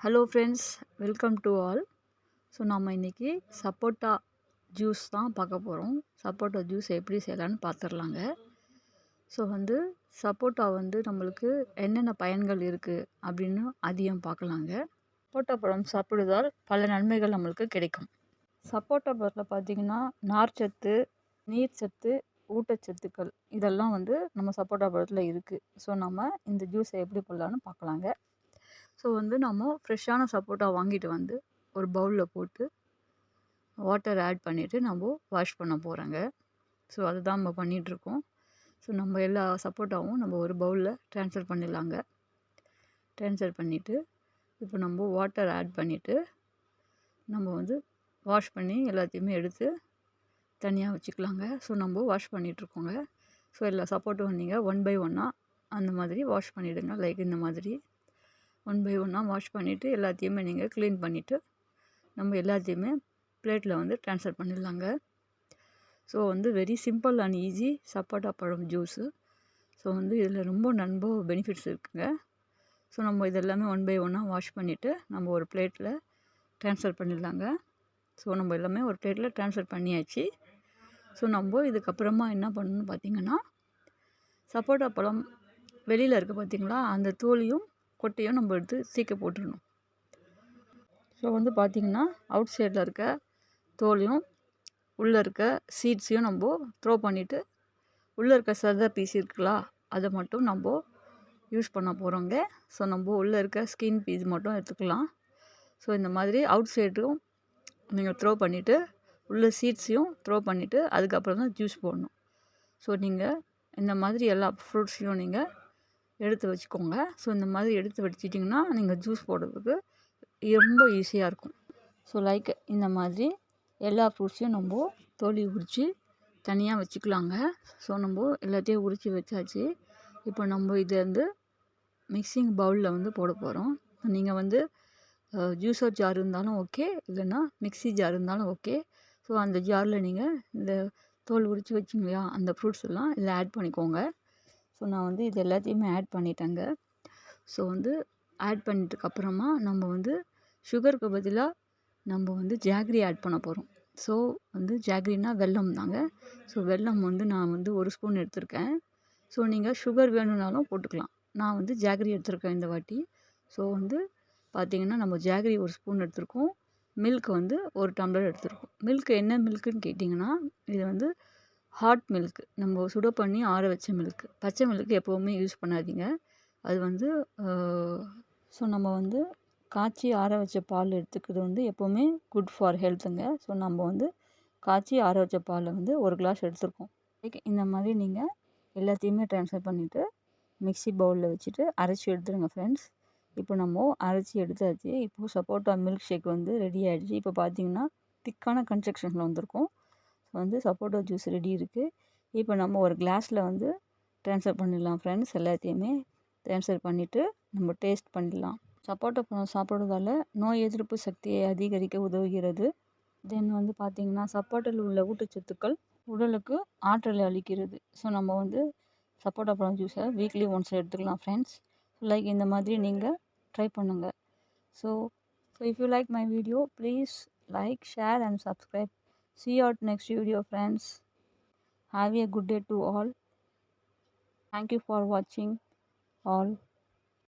Hello friends welcome to all so நம்ம இன்றைக்கி சப்போட்டா ஜூஸ் தான் பார்க்க போகிறோம் சப்போட்டா ஜூஸ் எப்படி செய்யலான்னு பார்த்துடலாங்க. ஸோ வந்து சப்போட்டா வந்து நம்மளுக்கு என்னென்ன பயன்கள் இருக்குது அப்படின்னு அதிகம் பார்க்கலாங்க. சப்போட்டா பழம் சாப்பிடுவதால் பல நன்மைகள் நம்மளுக்கு கிடைக்கும். சப்போட்டா பழத்தில் பார்த்திங்கன்னா நார்ச்சத்து நீர்ச்சத்து ஊட்டச்சத்துக்கள் இதெல்லாம் வந்து நம்ம சப்போட்டா பழத்தில் இருக்குது ஸோ நம்ம இந்த ஜூஸை எப்படி போடலான்னு பார்க்கலாங்க. ஸோ வந்து நம்ம ஃப்ரெஷ்ஷான சப்போட்டா வாங்கிட்டு வந்து ஒரு பவுலில் போட்டு வாட்டர் ஆட் பண்ணிவிட்டு நம்ம வாஷ் பண்ண போகிறோங்க ஸோ அதுதான் நம்ம பண்ணிகிட்ருக்கோம் ஸோ நம்ம எல்லா சப்போட்டாவும் நம்ம ஒரு பவுலில் ட்ரான்ஸ்ஃபர் பண்ணிடலாங்க. ட்ரான்ஸ்ஃபர் பண்ணிவிட்டு இப்போ நம்ம வாட்டர் ஆட் பண்ணிவிட்டு நம்ம வந்து வாஷ் பண்ணி எல்லாத்தையுமே எடுத்து தனியாக வச்சுக்கலாங்க. ஸோ நம்ம வாஷ் பண்ணிகிட்ருக்கோங்க ஸோ எல்லா சப்போர்ட்டும் நீங்கள் ஒன் பை ஒன்னாக அந்த மாதிரி வாஷ் பண்ணிவிடுங்க லைக் இந்த மாதிரி. ஒன் பை ஒன்னாக வாஷ் பண்ணிவிட்டு எல்லாத்தையுமே நீங்கள் க்ளீன் பண்ணிவிட்டு நம்ம எல்லாத்தையுமே பிளேட்டில் வந்து ட்ரான்ஸ்ஃபர் பண்ணிடலாங்க. ஸோ வந்து வெரி சிம்பிள் அண்ட் ஈஸி சப்போட்டா பழம் ஜூஸு ஸோ வந்து இதில் ரொம்ப நண்போ பெனிஃபிட்ஸ் இருக்குங்க. ஸோ நம்ம இதெல்லாமே ஒன் பை ஒன்னாக வாஷ் பண்ணிவிட்டு நம்ம ஒரு பிளேட்டில் ட்ரான்ஸ்ஃபர் பண்ணிடலாங்க. ஸோ நம்ம எல்லாமே ஒரு பிளேட்டில் ட்ரான்ஸ்ஃபர் பண்ணியாச்சு. ஸோ நம்ம இதுக்கப்புறமா என்ன பண்ணணும்னு பார்த்திங்கன்னா சப்போட்டா பழம் வெளியில் இருக்குது பார்த்திங்களா? அந்த தோலியும் கொட்டையும் நம்ம எடுத்து சீக்க போட்டுடணும். ஸோ வந்து பார்த்திங்கன்னா அவுட் சைடில் இருக்க தோலையும் உள்ளே இருக்க சீட்ஸையும் நம்ம த்ரோ பண்ணிவிட்டு உள்ளே இருக்க சத பீஸ் இருக்குல்ல அதை மட்டும் நம்ம யூஸ் பண்ண போகிறோங்க ஸோ நம்ம உள்ளே இருக்க ஸ்கின் பீஸ் மட்டும் எடுத்துக்கலாம். ஸோ இந்த மாதிரி அவுட் சைடும் நீங்கள் த்ரோ பண்ணிவிட்டு உள்ள சீட்ஸையும் த்ரோ பண்ணிவிட்டு அதுக்கப்புறம் தான் ஜூஸ் போடணும். ஸோ நீங்கள் இந்த மாதிரி எல்லா ஃப்ரூட்ஸையும் நீங்கள் எடுத்து வச்சுக்கோங்க. ஸோ இந்த மாதிரி எடுத்து வச்சுட்டிங்கன்னா நீங்கள் ஜூஸ் போடுறதுக்கு ரொம்ப ஈஸியாக இருக்கும். ஸோ லைக் இந்த மாதிரி எல்லா ஃப்ரூட்ஸையும் நம்ம தோலி உரித்து தனியாக வச்சுக்கலாங்க. ஸோ நம்ம எல்லாத்தையும் உரித்து வச்சாச்சு. இப்போ நம்ம இதை வந்து மிக்சிங் பவுலில் வந்து போட போகிறோம் நீங்கள் வந்து ஜூஸர் ஜார் இருந்தாலும் ஓகே இல்லைன்னா மிக்சி ஜார் இருந்தாலும் ஓகே ஸோ அந்த ஜாரில் நீங்கள் இந்த தோல் உரித்து வச்சிங்க இல்லையா அந்த ஃப்ரூட்ஸ் எல்லாம் இதில் ஆட் பண்ணிக்கோங்க. ஸோ நான் வந்து இது எல்லாத்தையுமே ஆட் பண்ணிட்டேங்க. ஸோ வந்து ஆட் பண்ணிட்டதுக்கப்புறமா நம்ம வந்து சுகருக்கு பதிலாக நம்ம வந்து ஜாக்ரி ஆட் பண்ண போகிறோம் ஸோ வந்து ஜாக்ரினா வெல்லம் தாங்க. ஸோ வெல்லம் வந்து நான் வந்து ஒரு ஸ்பூன் எடுத்திருக்கேன். ஸோ நீங்கள் சுகர் வேணும்னாலும் போட்டுக்கலாம். நான் வந்து ஜாக்ரி எடுத்திருக்கேன் இந்த வாட்டி. ஸோ வந்து பார்த்திங்கன்னா நம்ம ஜாகரி ஒரு ஸ்பூன் எடுத்திருக்கோம். மில்க் வந்து ஒரு டம்ளர் எடுத்திருக்கோம். மில்க் என்ன மில்க்குன்னு கேட்டிங்கன்னா இது வந்து ஹாட் மில்க் நம்ம சுட பண்ணி ஆற வச்ச மில்க் பச்சை மில்க் எப்போவுமே யூஸ் பண்ணாதீங்க. அது வந்து ஸோ நம்ம வந்து காய்ச்சி ஆற வச்ச பால் எடுத்துக்கிறது வந்து எப்போவுமே குட் ஃபார் ஹெல்த்துங்க ஸோ நம்ம வந்து காய்ச்சி ஆற வச்ச பாலை வந்து ஒரு கிளாஸ் எடுத்துருக்கோம். இந்த மாதிரி நீங்கள் எல்லாத்தையுமே ட்ரான்ஸ்ஃபர் பண்ணிவிட்டு மிக்சி பவுலில் வச்சுட்டு அரைச்சி எடுத்துருங்க ஃப்ரெண்ட்ஸ் இப்போ நம்ம அரைச்சி எடுத்தாச்சு. இப்போது சப்போட்டா மில்க் ஷேக் வந்து ரெடி ஆகிடுச்சு இப்போ பார்த்தீங்கன்னா திக்கான கன்ஸ்ட்ரக்ஷனில் வந்திருக்கும். வந்து சப்போட்டா ஜூஸ் ரெடி இருக்குது இப்போ நம்ம ஒரு கிளாஸில் வந்து ட்ரான்ஸ்ஃபர் பண்ணிடலாம் ஃப்ரெண்ட்ஸ் எல்லாத்தையுமே. ட்ரான்ஸ்ஃபர் பண்ணிவிட்டு நம்ம டேஸ்ட் பண்ணிடலாம். சப்போட்டா பழம் சாப்பிட்றதால நோய் எதிர்ப்பு சக்தியை அதிகரிக்க உதவுகிறது. தென் வந்து பார்த்திங்கன்னா சப்போட்டாவில் உள்ள ஊட்டச்சத்துக்கள் உடலுக்கு ஆற்றலை அளிக்கிறது. ஸோ நம்ம வந்து சப்போட்டா பழம் ஜூஸை வீக்லி ஒன்ஸ் எடுத்துக்கலாம் ஃப்ரெண்ட்ஸ் லைக் இந்த மாதிரி நீங்கள் ட்ரை பண்ணுங்கள் so so if you like my video please like share and subscribe see you out next video friends. Have a good day to all. Thank you for watching all